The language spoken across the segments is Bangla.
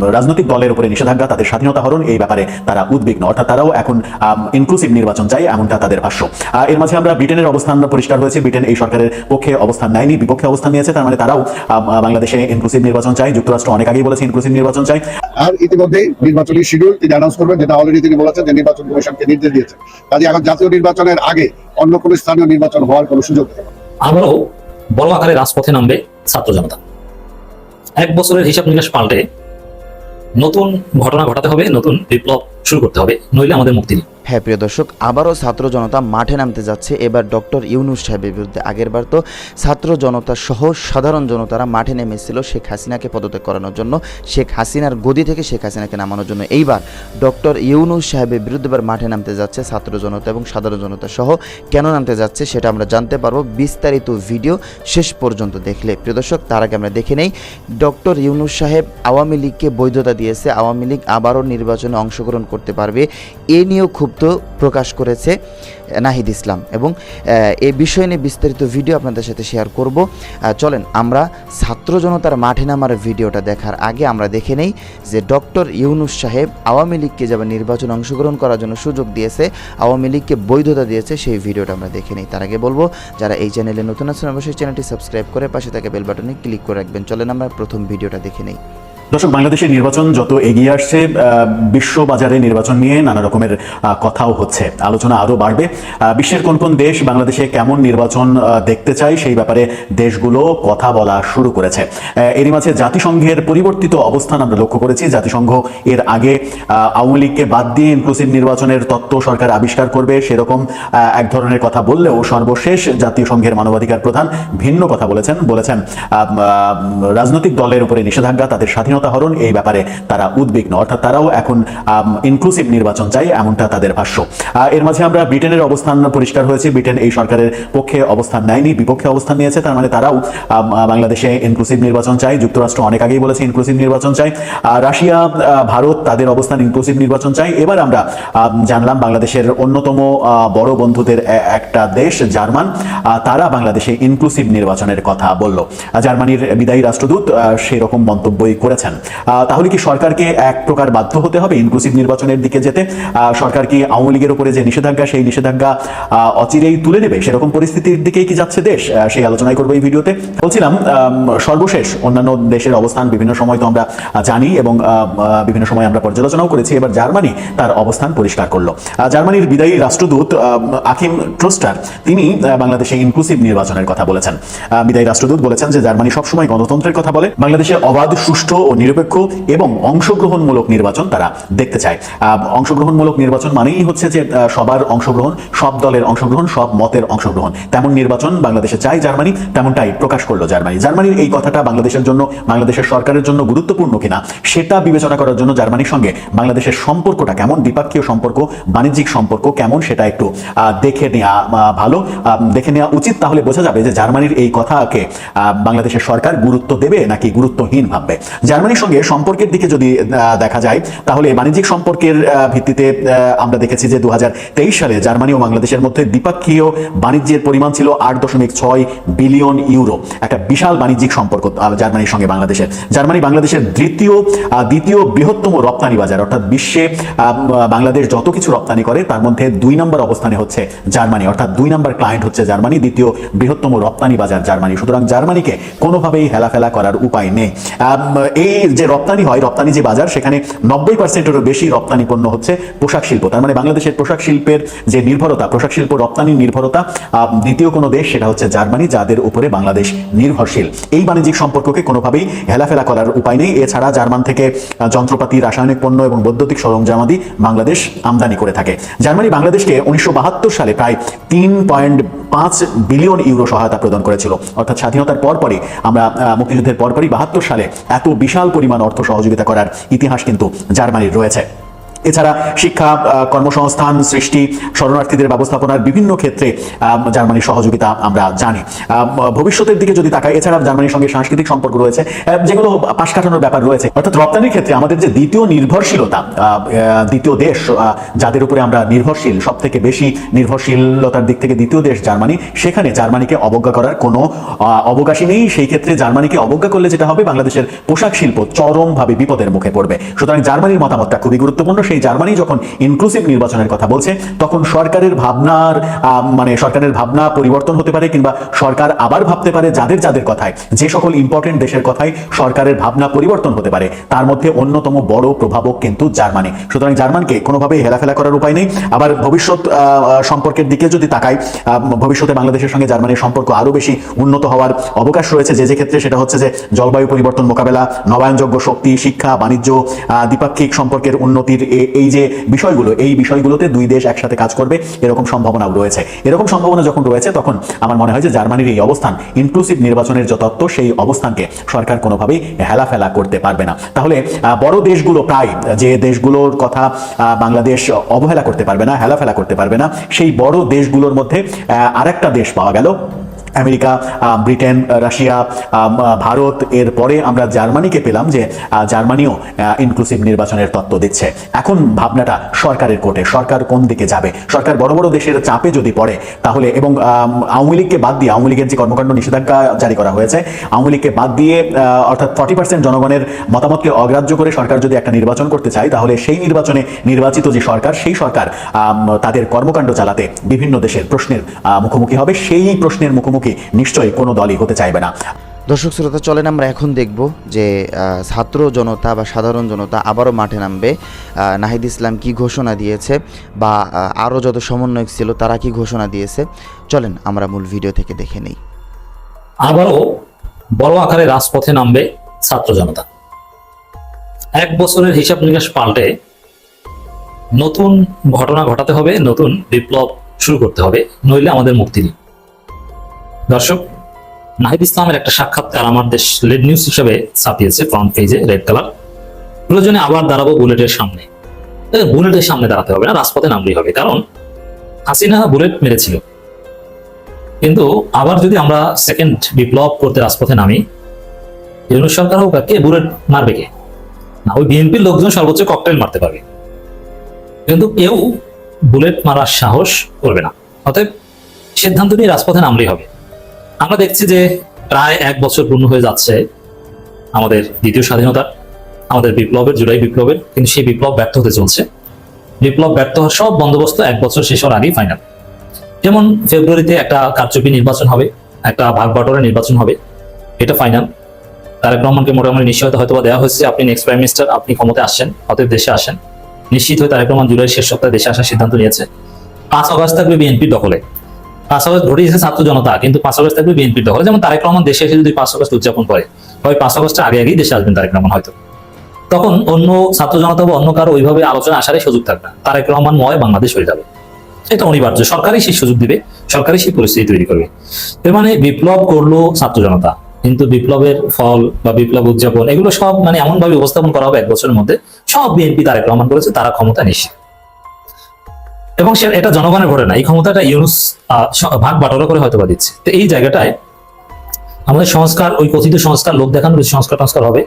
রাজনৈতিক দলের উপরে নিষেধাজ্ঞা তাদের স্বাধীনতা হরণ এই ব্যাপারে তারা উদ্বিগ্ন। অর্থাৎ তারাও এখন ইনক্লুসিভ নির্বাচন চাই এমনটা তাদের ভাষ্য। এর মাঝে আমরা ব্রিটেনের অবস্থান পরিষ্কার হয়েছে। ব্রিটেন এই সরকারের পক্ষে অবস্থান নেয়নি বিপক্ষে অবস্থান নিয়েছে। তার মানে তারাও বাংলাদেশে ইনক্লুসিভ নির্বাচন চাই যুক্তরাষ্ট্র অনেক আগেই বলেছে ইনক্লুসিভ নির্বাচন চাই আর ইতিমধ্যে নির্বাচনী শিডিউল তিনি অ্যানাউন্স করবেন যেটা অলরেডি তিনি বলেছেন যে নির্বাচন কমিশনকে নির্দেশ দিয়েছে কাজে এখন জাতীয় নির্বাচনের আগে অন্য কোনো স্থানীয় নির্বাচন হওয়ার কোনো সুযোগ নেই। আবারও বড় আকারে রাজপথে নামবে ছাত্র জনতা। এক বছরের হিসাব নিকাশ পাল্টে নতুন ঘটনা ঘটাতে হবে নতুন বিপ্লব শুরু করতে হবে নইলে আমাদের মুক্তি নেই। হ্যাঁ প্রিয় দর্শক, আবারও ছাত্র জনতা মাঠে নামতে যাচ্ছে। এবার ডক্টর ইউনুস সাহেবের বিরুদ্ধে আগেরবার তো ছাত্র জনতা সহ সাধারণ জনতারা মাঠে নেমেছিল শেখ হাসিনাকে পদত্যাগ করানোর জন্য, শেখ হাসিনার গদি থেকে শেখ হাসিনাকে নামানোর জন্য। এইবার ডক্টর ইউনুস সাহেবের বিরুদ্ধে এবার মাঠে নামতে যাচ্ছে ছাত্র জনতা এবং সাধারণ জনতা সহ। কেন নামতে যাচ্ছে সেটা আমরা জানতে পারব। বিস্তারিত ভিডিও শেষ পর্যন্ত দেখলে। প্রিয় দর্শক, তার আগে আমরা দেখে নেই, ডক্টর ইউনুস সাহেব আওয়ামী লীগকে বৈধতা দিয়েছে। আওয়ামী লীগ আবারও নির্বাচনে অংশগ্রহণ করতে পারবে। এ নিয়েও ক্ষুব্ধ প্রকাশ করেছে নাহিদ ইসলাম। এবং এই বিষয় নিয়ে বিস্তারিত ভিডিও আপনাদের সাথে শেয়ার করব। চলেন আমরা ছাত্র জনতার মাঠে নামার ভিডিওটা দেখার আগে আমরা দেখে নেই যে ডক্টর ইউনুস সাহেব আওয়ামী লীগকে যেমন নির্বাচন অংশগ্রহণ করার জন্য সুযোগ দিয়েছে, আওয়ামী লীগকে বৈধতা দিয়েছে, সেই ভিডিওটা আমরা দেখে নেই। তার আগে বলব, যারা এই চ্যানেলে নতুন আছেন, অবশ্যই চ্যানেলটি সাবস্ক্রাইব করে পাশে থাকা বেল বাটনে ক্লিক করে রাখবেন। চলেন আমরা প্রথম ভিডিওটা দেখে নেই। দর্শক, বাংলাদেশের নির্বাচন যত এগিয়ে আসছে বিশ্ব বাজারে নির্বাচন নিয়ে নানা রকমের কথাও হচ্ছে। আলোচনা আরও বাড়বে। বিশ্বের কোন কোন দেশ বাংলাদেশে কেমন নির্বাচন দেখতে চায় সেই ব্যাপারে দেশগুলো কথা বলা শুরু করেছে। এরই মাঝে জাতিসংঘের পরিবর্তিত অবস্থান আমরা লক্ষ্য করেছি। জাতিসংঘ এর আগে আওয়ামী লীগকে বাদ দিয়ে ইনক্লুসিভ নির্বাচনের তত্ত্ব সরকার আবিষ্কার করবে সেরকম এক ধরনের কথা বললেও সর্বশেষ জাতিসংঘের মানবাধিকার প্রধান ভিন্ন কথা বলেছেন। বলেছেন রাজনৈতিক দলের উপরে নিষেধাজ্ঞা, তাদের স্বাধীনতা হরণ এই ব্যাপারে তারা উদ্বিগ্ন। অর্থাৎ তারাও এখন ইনক্লুসিভ নির্বাচন চাই এমনটা তাদের ভাষ্য। এর মাঝে আমরা ব্রিটেনের অবস্থান পরিষ্কার হয়েছে। ব্রিটেন এই সরকারের পক্ষে অবস্থান নেয়নি, বিপক্ষে অবস্থান নিয়েছে। তার মানে তারাও বাংলাদেশে ইনক্লুসিভ নির্বাচন চাই যুক্তরাষ্ট্র অনেক আগেই বলেছে ইনক্লুসিভ নির্বাচন চাই রাশিয়া ভারত তাদের অবস্থান ইনক্লুসিভ নির্বাচন চাই এবার আমরা জানলাম বাংলাদেশের অন্যতম বড় বন্ধুদের একটা দেশ, জার্মান। তারা বাংলাদেশে ইনক্লুসিভ নির্বাচনের কথা বলল। জার্মানির বিদায়ী রাষ্ট্রদূত সেরকম মন্তব্যই করেছেন। আহ, তাহলে কি সরকারকে এক প্রকার বাধ্য হতে হবে ইনক্লুসিভ নির্বাচনের দিকে যেতে? সরকার কি আওয়ামী লীগের উপরে যে নিষেধাজ্ঞা সেই নিষেধাজ্ঞা অচিরেই তুলে নেবে? সেরকম পরিস্থিতির দিকেই কি যাচ্ছে দেশ? সেই আলোচনাই করব এই ভিডিওতে। বলছিলাম সর্বশেষ অন্যান্য দেশের অবস্থান বিভিন্ন সময় তো আমরা জানি এবং বিভিন্ন সময় আমরা পর্যালোচনাও করেছি। এবার জার্মানি তার অবস্থান পরিষ্কার করল। জার্মানির বিদায়ী রাষ্ট্রদূত আকিম ট্রোস্টার তিনি বাংলাদেশে ইনক্লুসিভ নির্বাচনের কথা বলেছেন। বিদায়ী রাষ্ট্রদূত বলেছেন যে জার্মানি সবসময় গণতন্ত্রের কথা বলে। বাংলাদেশে অবাধ সুষ্ঠু ও নিরপেক্ষ এবং অংশগ্রহণমূলক নির্বাচন তারা দেখতে চায়। অংশগ্রহণমূলক নির্বাচন মানেই হচ্ছে যে সবার অংশগ্রহণ, সব দলের অংশগ্রহণ, সব মতের অংশগ্রহণ। তেমন নির্বাচন বাংলাদেশে চায় জার্মানি, তেমনটাই প্রকাশ করল জার্মানি। জার্মানির এই কথাটা বাংলাদেশের জন্য, বাংলাদেশের সরকারের জন্য গুরুত্বপূর্ণ কিনা, সেটা বিবেচনা করার জন্য জার্মানির সঙ্গে বাংলাদেশের সম্পর্কটা কেমন, দ্বিপাক্ষীয় সম্পর্ক, বাণিজ্যিক সম্পর্ক কেমন, সেটা একটু দেখে নেওয়া ভালো। দেখে নেওয়া উচিত, তাহলে বোঝা যাবে যে জার্মানির এই কথাকে বাংলাদেশের সরকার গুরুত্ব দেবে নাকি গুরুত্বহীন ভাববে। জার্মানির সঙ্গে সম্পর্কের দিকে যদি দেখা যায়, তাহলে বাণিজ্যিক সম্পর্কের ভিত্তিতে আমরা দেখেছি যে দু সালে জার্মানি ও বাংলাদেশের মধ্যে দ্বিপাক্ষীয় বাণিজ্যের পরিমাণ ছিল আট দশমিক ছয় বিলিয়ন ইউরো। একটা বিশাল বাণিজ্যিক সম্পর্ক জার্মানির সঙ্গে বাংলাদেশের। জার্মানি বাংলাদেশের দ্বিতীয় দ্বিতীয় বৃহত্তম রপ্তানি বাজার, অর্থাৎ বিশ্বে বাংলাদেশ যত কিছু রপ্তানি করে, তার মধ্যে দুই নম্বর অবস্থানে হচ্ছে জার্মানি, অর্থাৎ দুই নম্বর ক্লায়েন্ট হচ্ছে জার্মানি, দ্বিতীয় বৃহত্তম রপ্তানি বাজার জার্মানি। সুতরাং জার্মানিকে কোনোভাবেই হেলাফেলা করার উপায় নেই। এই যে রপ্তানি হয়, রপ্তানি যে বাজার, সেখানে নব্বই পার্সেন্টেরও বেশি রপ্তানি পণ্য হচ্ছে পোশাক শিল্প। তার মানে বাংলাদেশের পোশাক শিল্পের যে নির্ভরতা, পোশাক শিল্প রপ্তানির নির্ভরতা দ্বিতীয় কোনো দেশ সেটা হচ্ছে জার্মানি, যাদের উপরে বাংলাদেশ নির্ভরশীল। এই বাণিজ্যিক সম্পর্ককে কোনোভাবেই হেলাফেলা করার উপায় নেই। এছাড়া জার্মান থেকে যন্ত্রপাতি, রাসায়নিক পণ্য এবং বৈদ্যুতিক সরঞ্জামাদি বাংলাদেশ আমদানি করে থাকে। জার্মানি বাংলাদেশকে উনিশশো বাহাত্তর সালে প্রায় তিন পয়েন্ট পাঁচ বিলিয়ন ইউরো সহায়তা প্রদান করেছিল। অর্থাৎ স্বাধীনতার পরপরই আমরা মুক্তিযুদ্ধের পরপরই বাহাত্তর সালে এত বিশাল পরিমাণ অর্থ সহযোগিতা করার ইতিহাস কিন্তু জার্মানির রয়েছে। এছাড়া শিক্ষা কর্মসংস্থান, সৃষ্টি, শরণার্থীদের ব্যবস্থাপনার বিভিন্ন ক্ষেত্রে জার্মানির সহযোগিতা আমরা জানি। ভবিষ্যতের দিকে যদি তাকাই, এছাড়া জার্মানির সঙ্গে সাংস্কৃতিক সম্পর্ক রয়েছে যেগুলো পাশ কাটানোর ব্যাপার রয়েছে। অর্থাৎ রপ্তানির ক্ষেত্রে আমাদের যে দ্বিতীয় নির্ভরশীলতা দ্বিতীয় দেশ যাদের উপরে আমরা নির্ভরশীল সব থেকে বেশি নির্ভরশীলতার দিক থেকে দ্বিতীয় দেশ জার্মানি, সেখানে জার্মানিকে অবজ্ঞা করার কোনো অবকাশই নেই। সেই ক্ষেত্রে জার্মানিকে অবজ্ঞা করলে যেটা হবে, বাংলাদেশের পোশাক শিল্প চরমভাবে বিপদের মুখে পড়বে। সুতরাং জার্মানির মতামতটা খুবই গুরুত্বপূর্ণ। সেই জার্মানি যখন ইনক্লুসিভ নির্বাচনের কথা বলছে, তখন সরকারের ভাবনার মানে সরকারের ভাবনা পরিবর্তন হতে পারে কিংবা সরকার আবার ভাবতে পারে যাদের যাদের কথায়। যে সকল ইম্পর্টেন্ট দেশের কথায় সরকারের ভাবনা পরিবর্তন হতে পারে, তার মধ্যে অন্যতম বড় প্রভাবক কিন্তু জার্মানি। সুতরাং জার্মানকে কোনোভাবেই হেলাফেলা করার উপায় নেই। আবার ভবিষ্যৎ সম্পর্কের দিকে যদি তাকাই ভবিষ্যতে বাংলাদেশের সঙ্গে জার্মানির সম্পর্ক আরও বেশি উন্নত হওয়ার অবকাশ রয়েছে। যে যে ক্ষেত্রে সেটা হচ্ছে যে জলবায়ু পরিবর্তন মোকাবেলা, নবায়নযোগ্য শক্তি, শিক্ষা, বাণিজ্য দ্বিপাক্ষিক সম্পর্কের উন্নতির এ- এই যে বিষয়গুলো, এই বিষয়গুলোতে দুই দেশ একসাথে কাজ করবে, এরকম সম্ভাবনাও রয়েছে। এরকম সম্ভাবনা যখন রয়েছে, তখন আমার মনে হয় যে জার্মানির এই অবস্থান ইনক্লুসিভ নির্বাচনের যে তত্ত্ব, সেই অবস্থানকে সরকার কোনোভাবেই হেলাফেলা করতে পারবে না। তাহলে বড় দেশগুলো প্রায়, যে দেশগুলোর কথা বাংলাদেশ অবহেলা করতে পারবে না, হেলাফেলা করতে পারবে না, সেই বড় দেশগুলোর মধ্যে আরেকটা দেশ পাওয়া গেল আমেরিকা ব্রিটেন রাশিয়া ভারত এর পরে আমরা জার্মানিকে পেলাম যে জার্মানিও ইনক্লুসিভ নির্বাচনের তত্ত্ব দিচ্ছে। এখন ভাবনাটা সরকারের কোর্টে সরকার কোন দিকে যাবে? সরকার বড় বড় দেশের চাপে যদি পড়ে, তাহলে এবং আওয়ামী লীগকে বাদ দিয়ে, আওয়ামী লীগের যে কর্মকাণ্ড নিষেধাজ্ঞা জারি করা হয়েছে, আওয়ামী লীগকে বাদ দিয়ে অর্থাৎ ফর্টি পার্সেন্ট জনগণের মতামতকে অগ্রাহ্য করে সরকার যদি একটা নির্বাচন করতে চায়, তাহলে সেই নির্বাচনে নির্বাচিত যে সরকার, সেই সরকার তাদের কর্মকাণ্ড চালাতে বিভিন্ন দেশের প্রশ্নের মুখোমুখি হবে। সেই প্রশ্নের মুখোমুখি নিশ্চয়ই কোনো দলই হতে চাইবে না। দর্শক শ্রোতা চলেন আমরা এখন দেখব যে ছাত্র জনতা বা সাধারণ জনতা আবারও মাঠে নামবে। নাহিদ ইসলাম কি ঘোষণা দিয়েছে বা আরও যত সমন্বয়ক ছিল তারা কি ঘোষণা দিয়েছে? চলেন আমরা মূল ভিডিও থেকে দেখে নেই। আবারও বড় আকারে রাজপথে নামবে ছাত্র জনতা। এক বছরের হিসাব নিকাশ পাল্টে নতুন ঘটনা ঘটাতে হবে নতুন বিপ্লব শুরু করতে হবে নইলে আমাদের মুক্তি নেই। দর্শক, নাহিদ ইসলামের একটা সাক্ষাৎকার আমার দেশ লেড নিউজ হিসেবে ছাপিয়েছে ফ্রন্ট পেজে রেড কালার। প্রয়োজনে আবার দাঁড়াবো বুলেটের সামনে। বুলেটের সামনে দাঁড়াতে হবে না, রাজপথে নামলেই হবে। কারণ হাসিনা বুলেট মেরেছিল। কিন্তু আবার যদি আমরা সেকেন্ড বিপ্লব করতে রাজপথে নামি ইউনুস সরকার হোক কে, বুলেট মারবে কে? না, ওই বিএনপির লোকজন সর্বোচ্চ ককটেল মারতে পারবে। কিন্তু কেউ বুলেট মারার সাহস করবে না। অতএব সিদ্ধান্ত নিয়ে রাজপথে নামলেই হবে। আমরা দেখছি যে প্রায় এক বছর পূর্ণ হয়ে যাচ্ছে আমাদের দ্বিতীয় স্বাধীনতা, আমাদের বিপ্লবের, জুলাই বিপ্লবের, কিন্তু সেই বিপ্লব ব্যর্থ হতে চলছে। বিপ্লব ব্যর্থ হওয়ার সব বন্দোবস্ত এক বছর শেষ হওয়ার আগেই ফাইনাল যেমন ফেব্রুয়ারিতে একটা কারচুপি নির্বাচন হবে, একটা ভাগ বাটোয়ারা নির্বাচন হবে, এটা ফাইনাল তারেক রহমানকে মোটামুটি নিশ্চয়তা হয়তো দেওয়া হয়েছে, আপনি নেক্সট প্রাইম মিনিস্টার আপনি ক্ষমতায় আসছেন অতএব দেশে আসেন। নিশ্চিত হয়ে তারেক রহমান জুলাই শেষ সপ্তাহে দেশে আসার সিদ্ধান্ত নিয়েছে। পাঁচ অগস্ট থাকবে বিএনপির দখলে। পাঁচ আগস্ট ঘটিয়েছে ছাত্র জনতা, কিন্তু পাঁচ আগস্ট থাকবে বিএনপির দখলে যেমন তারেক রহমান দেশে এসে যদি পাঁচ আগস্ট উদযাপন করে হয় পাঁচ আগস্টের আগে আগেই দেশে আসবেন তারেক রহমান হয়তো। তখন অন্য ছাত্র জনতা বা অন্য কারও ওইভাবে আলোচনা আসারই সুযোগ থাকবে তারেক রহমান ময় বাংলাদেশ হয়ে যাবে। এটা অনিবার্য। সরকারই সেই সুযোগ দিবে, সরকারই সেই পরিস্থিতি তৈরি করবে। এর মানে বিপ্লব করল ছাত্র জনতা, কিন্তু বিপ্লবের ফল বা বিপ্লব উদযাপন, এগুলো সব মানে এমন ভাবে উপস্থাপন করা হবে এক বছরের মধ্যে। সব বিএনপি তারেক রহমান করেছে, তারা ক্ষমতা নিশ্চিত। এবং সে এটা জনগণের ঘটে না, এই ক্ষমতাটা ইউনুস ভাগ বাটোয়ারা করে হয়তো বা দিচ্ছে। তো এই জায়গাটায় আমাদের সংস্কার, ওই কথিত সংস্কার, লোক দেখানো সংস্কার টংস্কার হবে,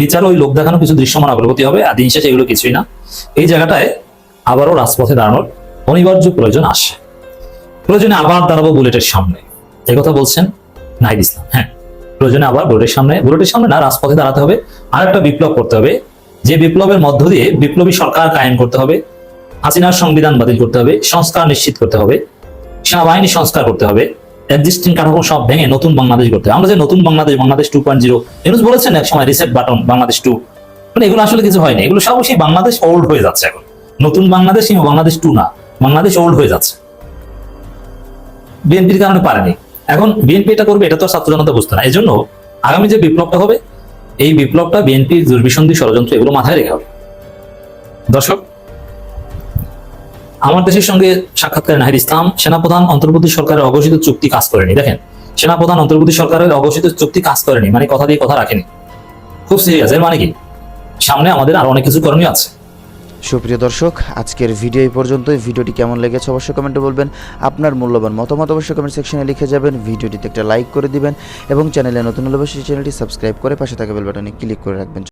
বিচার ওই লোক দেখানো কিছু দৃশ্যমান অগ্রগতি হবে, আর দিন শেষে এগুলো কিছুই না। এই জায়গাটায় আবারও রাজপথে দাঁড়ানোর অনিবার্য প্রয়োজন আসে। প্রয়োজনে আবার দাঁড়াবো বুলেটের সামনে। কথা বলছেন নাহিদ ইসলাম হ্যাঁ। প্রয়োজনে আবার বুলেটের সামনে বুলেটের সামনে না, রাজপথে দাঁড়াতে হবে আর একটা বিপ্লব করতে হবে। যে বিপ্লবের মধ্য দিয়ে বিপ্লবী সরকার কায়েম করতে হবে হাসিনার সংবিধান বাতিল করতে হবে, সংস্কার নিশ্চিত করতে হবে সেনাবাহিনী সংস্কার করতে হবে এক্সিস্টিং কাঠামো সব ভেঙে নতুন বাংলাদেশ করতে আমরা যে নতুন Bangladesh Bangladesh two point zero বলেছেন এক সময় রিসেট বাটন বাংলাদেশ টু মানে এগুলো আসলে কিছু হয়নি। এগুলো সব সেই বাংলাদেশ ওল্ড হয়ে যাচ্ছে এখন। নতুন বাংলাদেশ কিংবা বাংলাদেশ টু না, বাংলাদেশ ওল্ড হয়ে যাচ্ছে। বিএনপির কারণে পারেনি। এখন বিএনপি এটা করবে, এটা তো ছাত্র জনতা বুঝতে না। এই জন্য আগামী যে বিপ্লবটা হবে, এই বিপ্লবটা বিএনপির দুর্বিসন্ধি ষড়যন্ত্র এগুলো মাথায় রেখে হবে। দর্শক আমার দেশের সঙ্গে সাক্ষাৎকারে নাহিদ ইসলাম, সেনাপ্রধান অন্তর্বর্তী সরকারের অঘোষিত চুক্তি কাজ করেনি। দেখেন, সেনাপ্রধান অন্তর্বর্তী সরকারের অঘোষিত চুক্তি কাজ করেনি মানে কথা দিয়ে কথা রাখেনি। খুব সিরিয়াস এর মানে কি? সামনে আমাদের আরও অনেক কিছু করণীয় আছে। সুপ্রিয় দর্শক, আজকের ভিডিও এই পর্যন্তই। ভিডিওটি কেমন লেগেছে অবশ্যই কমেন্টে বলবেন। আপনার মূল্যবান মতামত অবশ্যই কমেন্ট সেকশনে লিখে যাবেন। ভিডিওটিতে একটা লাইক করে দিবেন এবং চ্যানেলে নতুন হলে অবশ্যই চ্যানেলটি সাবস্ক্রাইব করে পাশে থাকা বেল বাটনে ক্লিক করে রাখবেন।